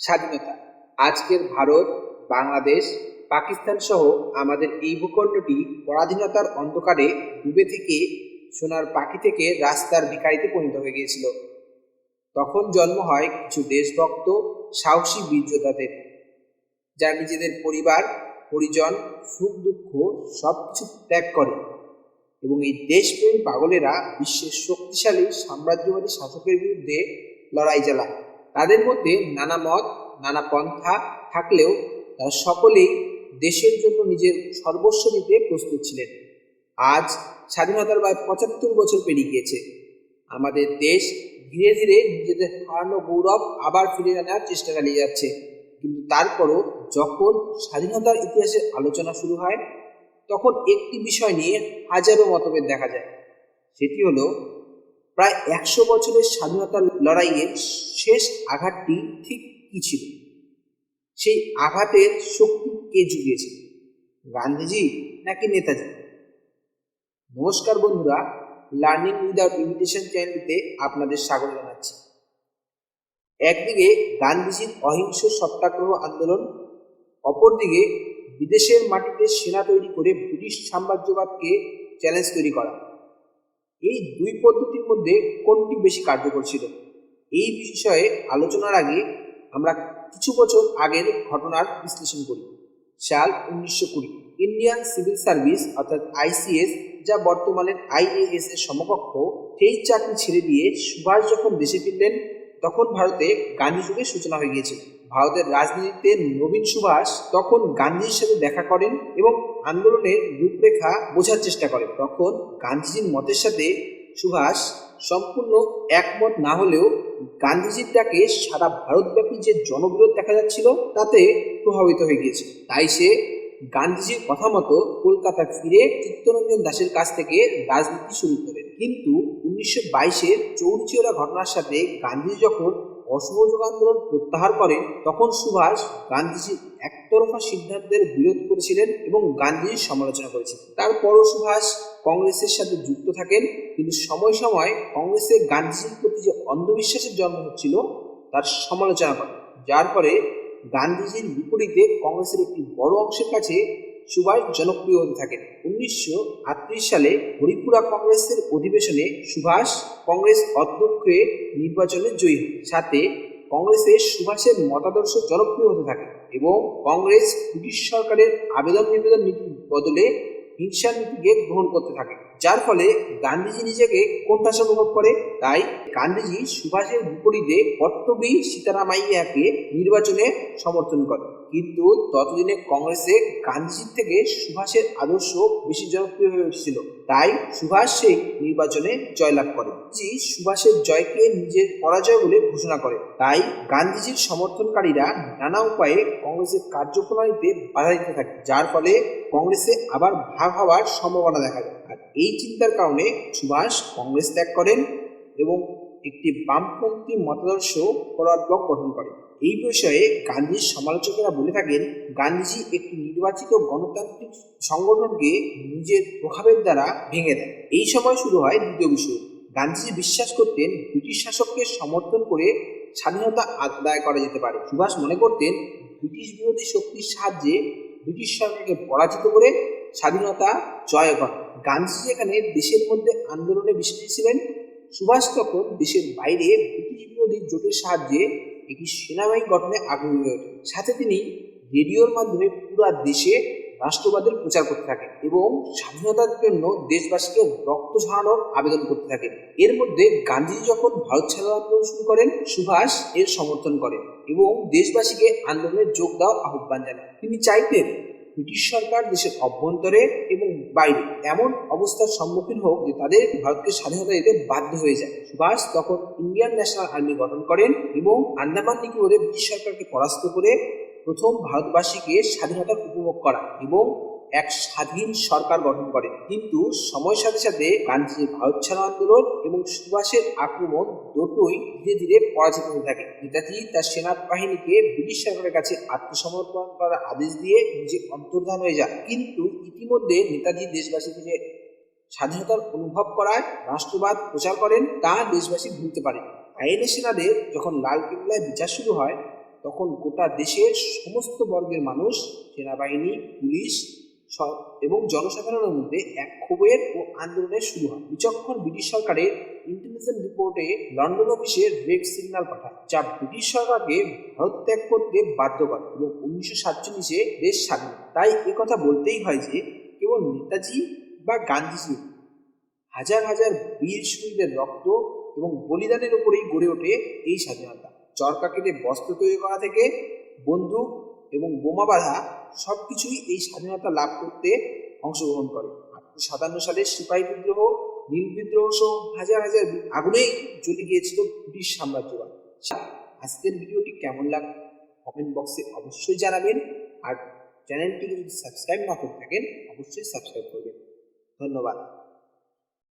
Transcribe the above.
স্বাধীনতা। আজকের ভারত, বাংলাদেশ, পাকিস্তান সহ আমাদের এই ভূখণ্ডটি পরাধীনতার অন্ধকারে ডুবে থেকে সোনার পাখি থেকে রাস্তার ভিখারিতে পরিণত হয়ে গিয়েছিল। তখন জন্ম হয় কিছু দেশভক্ত সাহসী বীর যোদ্ধাদের যারা নিজেদের পরিবার, পরিজন, সুখ দুঃখ সব কিছু ত্যাগ করে এবং এই দেশপ্রেম পাগলেরা বিশ্বের শক্তিশালী সাম্রাজ্যবাদী শাসকের বিরুদ্ধে লড়াই চালায়। তাদের মধ্যে নানা মত, নানা পন্থা থাকলেও তারা সকলেই দেশের জন্য নিজের সর্বস্ব দিতে প্রস্তুত ছিলেন। আজ স্বাধীনতার প্রায় পঁচাত্তর বছর পেরিয়ে গিয়েছে। আমাদের দেশ ধীরে ধীরে নিজেদের হারানো গৌরব আবার ফিরে আনার চেষ্টা চালিয়ে যাচ্ছে। কিন্তু তারপরও যখন স্বাধীনতার ইতিহাসের আলোচনা শুরু হয়, তখন একটি বিষয় নিয়ে হাজারো মতভেদ দেখা যায়। সেটি হলো, প্রায় একশো বছরের স্বাধীনতার লড়াইয়ের শেষ আঘাতটি ঠিক কী ছিল? সেই আঘাতের শক্তি কে জুগিয়েছে? গান্ধীজি নাকি নেতাজি? নমস্কার বন্ধুরা লার্নিং উইদাউট ইমিটেশন চ্যানেলটিতে আপনাদের স্বাগত জানাচ্ছি। একদিকে গান্ধীজির অহিংস সত্যাগ্রহ আন্দোলন, অপরদিকে বিদেশের মাটিতে সেনা তৈরি করে ব্রিটিশ সাম্রাজ্যবাদকে চ্যালেঞ্জ তৈরি করা। এই দুই পদ্ধতির মধ্যে কোনটি বেশি কার্যকর ছিল? এই বিষয়ে আলোচনার আগে আমরা কিছু বছর আগের ঘটনার বিশ্লেষণ করি। সাল উনিশশো কুড়ি। ইন্ডিয়ান সিভিল সার্ভিস অর্থাৎ আইসিএস যা বর্তমানে আইএএস এর সমকক্ষ, সেই চাকরি ছেড়ে দিয়ে সুভাষ যখন দেশে ফিরলেন, তখন ভারতে গান্ধী যুগের সূচনা হয়ে গিয়েছিল ভারতের রাজনীতিতে নবীন সুভাষ তখন গান্ধীর সাথে দেখা করেন এবং আন্দোলনের রূপরেখা বোঝার চেষ্টা করেন। তখন গান্ধীজির মতের সাথে সুভাষ সম্পূর্ণ একমত না হলেও গান্ধীজির ডাকে সারা ভারতব্যাপী যে জনবিরোধ দেখা যাচ্ছিল, তাতে প্রভাবিত হয়ে গিয়েছে। তাই সে গান্ধীজির কথা মতো কলকাতা ফিরে চিত্তরঞ্জন দাসের কাছ থেকে রাজনীতি শুরু করেন কিন্তু উনিশশো বাইশের চৌরিচিওরা ঘটনার সাথে গান্ধীজি যখন অসহযোগ আন্দোলন প্রত্যাহার করেন, তখন সুভাষ গান্ধীজির একতরফা সিদ্ধান্তের বিরোধ করেছিলেন এবং গান্ধীজির সমালোচনা করেছিলেন। তারপরও সুভাষ কংগ্রেসের সাথে যুক্ত থাকেন, কিন্তু সময় সময় কংগ্রেসে গান্ধীজির প্রতি যে অন্ধবিশ্বাসের জন্ম হচ্ছিল, তার সমালোচনা করে যার ফলে গান্ধীজির বিপরীতে কংগ্রেসের একটি বড় অংশের কাছে সুভাষ জনপ্রিয় হতে থাকেন। উনিশশো আটত্রিশ সালে হরিপুরা কংগ্রেসের অধিবেশনে সুভাষ কংগ্রেস অধ্যক্ষে নির্বাচনে জয়ী সাথে কংগ্রেসে সুভাষের মতাদর্শ জনপ্রিয় হতে থাকে এবং কংগ্রেস ব্রিটিশ সরকারের আবেদন নিবেদন নীতির বদলে হিংসার নীতিকে গ্রহণ করতে থাকে, যার ফলে গান্ধীজি নিজেকে কোণঠাসা অনুভব করে। তাই গান্ধীজি সুভাষের বিপরীতে কর্তবী সীতারামাইয়াকে নির্বাচনে সমর্থন করে কিন্তু ততদিনে কংগ্রেসে গান্ধীজির থেকে সুভাষের আদর্শ বেশি জনপ্রিয় হয়ে উঠেছিল। তাই সুভাষ সেই নির্বাচনে জয়লাভ করে। জি সুভাষের জয়কে নিজের পরাজয় বলে ঘোষণা করে। তাই গান্ধীজির সমর্থনকারীরা নানা উপায়ে কংগ্রেসের কার্যপ্রণালীতে বাধা দিতে থাকে, যার ফলে কংগ্রেসে আবার ভাগ হওয়ার সম্ভাবনা দেখা যায়। আর এই চিন্তার কারণে সুভাষ কংগ্রেস ত্যাগ করেন এবং একটি বামপন্থী মতাদর্শ ফরওয়ার্ড ব্লক গঠন করেন। এই বিষয়ে গান্ধীর সমালোচকেরা বলে থাকেন, গান্ধীজি একটি নির্বাচিত গণতান্ত্রিক সংগঠনকে নিজের প্রভাবের দ্বারা ভেঙে দেন। এই সময় শুরু হয় দ্বিতীয় বিষয় গান্ধীজি বিশ্বাস করতেন ব্রিটিশ শাসককে সমর্থন করে স্বাধীনতা আদায় করা যেতে পারে। সুভাষ মনে করতেন, ব্রিটিশ বিরোধী শক্তির সাহায্যে ব্রিটিশ সরকারকে পরাজিত করে স্বাধীনতা জয় করে। গান্ধীজি এখানে দেশের মধ্যে আন্দোলনে বিশ্বাসী ছিলেন, সুভাষ তখন দেশের বাইরে ব্রিটিশ বিরোধী জোটের সাহায্যে একটি সেনাবাহিনী গঠনে আগ্রহী হয়ে ওঠেন সাথে তিনি রেডিওর মাধ্যমে পুরা দেশে রাষ্ট্রবাদের প্রচার করতে থাকেন এবং স্বাধীনতার জন্য দেশবাসীকে রক্ত ঝরানোর আবেদন করতে থাকেন। এর মধ্যে গান্ধীজি যখন ভারত ছাড়ো আন্দোলন শুরু করেন, সুভাষ এর সমর্থন করেন এবং দেশবাসীকে আন্দোলনে যোগ দেওয়ার আহ্বান জানান। তিনি চাইতেন ব্রিটিশ সরকার দেশের অভ্যন্তরে এবং বাইরে। এমন অবস্থার সম্মুখীন হোক যে তাদের ভারতকে স্বাধীনতা দিতে বাধ্য হয়ে যায়। সুভাষ তখন ইন্ডিয়ান ন্যাশনাল আর্মি গঠন করেন এবং আন্দামান নিকোবরে ব্রিটিশ সরকারকে পরাস্ত করে প্রথম ভারতবাসীকে স্বাধীনতা উপভোগ করা এবং এক স্বাধীন সরকার গঠন করেন। কিন্তু সময়ের সাথে সাথে গান্ধীজির ভারত ছাড়ো আন্দোলন এবং সুভাষের আক্রমণ দুটোই ধীরে ধীরে পরাজিত হতে থাকে। নেতাজি তার সেনাবাহিনীকে ব্রিটিশ সরকারের কাছে আত্মসমর্পণ করার আদেশ দিয়ে নিজে অন্তর্ধান হয়ে যান। কিন্তু ইতিমধ্যে নেতাজি দেশবাসীকে যে স্বাধীনতার অনুভব করায়, রাষ্ট্রবাদ প্রচার করেন, তা দেশবাসী ভুলতে পারে আইএনএ সেনাদের যখন লাল কেল্লায় বিচার শুরু হয়, তখন গোটা দেশের সমস্ত বর্গের মানুষ, সেনাবাহিনী, পুলিশ এবং জনসাধারণের মধ্যে এক ক্ষোভের ও আন্দোলনের শুরু হয় বিচক্ষণ ব্রিটিশ সরকারের ইন্টেলিজেন্স রিপোর্টে লন্ডন অফিসে রেড সিগন্যাল পাঠায়, যা ব্রিটিশ সরকারকে ভারত ত্যাগ করতে বাধ্য করে এবং উনিশশো সাতচল্লিশে দেশ স্বাধীন। তাই কথা বলতেই হয় যে, কেবল নেতাজি বা গান্ধীজি হাজার হাজার বীর শহীদের রক্ত এবং বলিদানের উপরেই গড়ে ওঠে এই স্বাধীনতা চরকা কেটে বস্ত্র তৈরি করা থেকে বন্দুক এবং বোমা বাঁধা সব কিছুই এই স্বাধীনতা লাভ করতে অংশগ্রহণ করে। আঠারোশো সাতান্ন সালে সিপাহী বিদ্রোহ, নীল বিদ্রোহ সহ হাজার হাজার আগুনে জ্বলে গিয়েছিল ব্রিটিশ সাম্রাজ্যবাদ। আজকের ভিডিওটি কেমন লাগল কমেন্ট বক্সে অবশ্যই জানাবেন। আর চ্যানেলটিকে যদি সাবস্ক্রাইব না করে থাকেন, অবশ্যই সাবস্ক্রাইব করবেন। ধন্যবাদ।